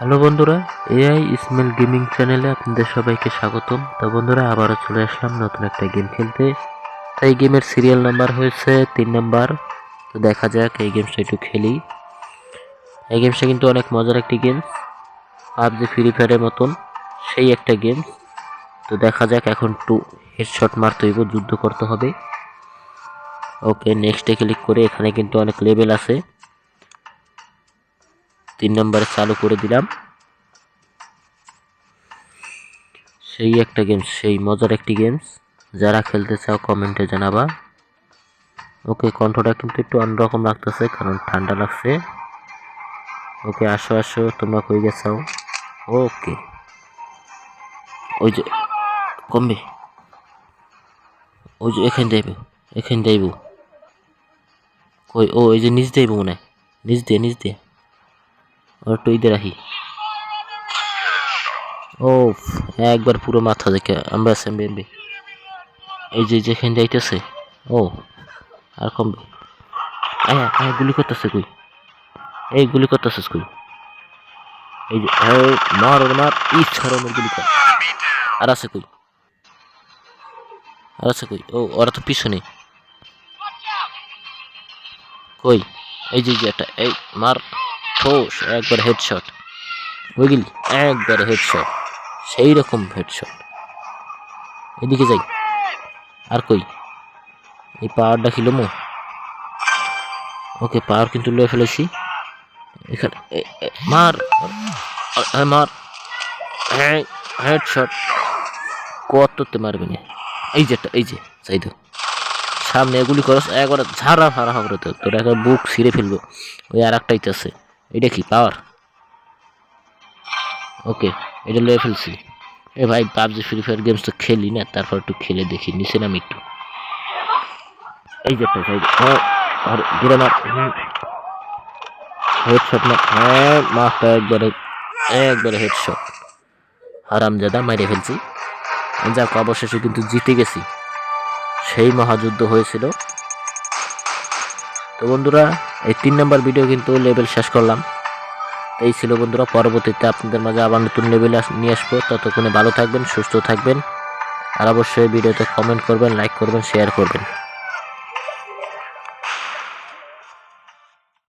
Hello বন্ধুরা, AI ইসমেল gaming চ্যানেলে আপনাদের সবাইকে স্বাগতম। তো বন্ধুরা, আবারও চলে আসলাম নতুন একটা গেম খেলতে। তাই গেমের সিরিয়াল নাম্বার হয়েছে তিন নাম্বার। তো দেখা যাক, এই গেমসটা একটু খেলি। এই গেমসটা কিন্তু অনেক মজার একটি গেম পাবজি ফ্রি ফায়ারের মতন সেই একটা গেম তো দেখা যাক, এখন টু হেডশট মারতে হইব, যুদ্ধ করতে হবে। ওকে নেক্সটে ক্লিক করে এখানে কিন্তু অনেক লেভেল আছে। তিন নম্বরে চালু করে দিলাম। সেই একটা গেমস সেই মজার একটি গেমস যারা খেলতে চাও কমেন্টে জানাবা। ওকে কণ্ঠটা কিন্তু একটু অন্যরকম লাগতেছে, কারণ ঠান্ডা লাগছে। ওকে আসো আসো, তোমরা কই গেছাও ওকে। ওই যে, কমবে। ওই যে এখানে যাইব এখানে যাইব কই, ও, এই যে নিচ যাইব মনে হয়। নিচ দিয়ে নিচ দিয়ে। ওর একটু রাখি। ও একবার পুরো মাথা দেখে, আমরা সেমবে এমবে এই যে যেখানে যাইতেছে ও, আর কমবে আয় গুলি করতেছে কই? এই গুলি করতেছিস কই? এই যে মার, ওর মার ইচ্ছা ওর গুলি কর। আর আছে কই? আর আছে কই? ও, ওরা তো পিছনে। কই? এই যে একটা, এই, মার। ঠোস, একবার হেডশট বুঝলি একবার হেডশট সেই রকম হেডশট এদিকে যাই। আর কই? এই পাওয়ারটা ছিল মো ওকে পাওয়ার কিন্তু লয়ে ফেলেছি। এখানে, এ- এ- মার! আ- হেডশট কততে মারবে না? এই যে একটা, এই যে চাই তো সামনে এগুলি করস, একবার ঝাড়া ফাড়া হবে তো তোর একবার বুক ছিঁড়ে ফেলব। ওই আর একটাই আছে। এটা কি পাওয়ার ওকে এটা লয়ে ফেলছি। এ ভাই, পাবজি ফ্রি ফায়ার গেমস তো খেলি না, তারপর একটু খেলে দেখি, নিচে নামি একটু। এই যে মার হেডশট মার হ্যাঁ মারটা একবারে একবারে হেডশট হারামজাদা, মাইরে ফেলছি। যাক, অবশেষে কিন্তু জিতে গেছি। সেই মহাযুদ্ধ হয়েছিল। তো বন্ধুরা এই তিন নম্বর ভিডিও কিন্তু লেভেল শেষ করলাম। এই ছিল বন্ধুরা, পরবর্তীতে আপনাদের মাঝে আবার নতুন লেভেল নিয়ে আসব। ততক্ষণে ভালো থাকবেন, সুস্থ থাকবেন। আর অবশ্যই ভিডিওতে কমেন্ট করবেন লাইক করবেন শেয়ার করবেন।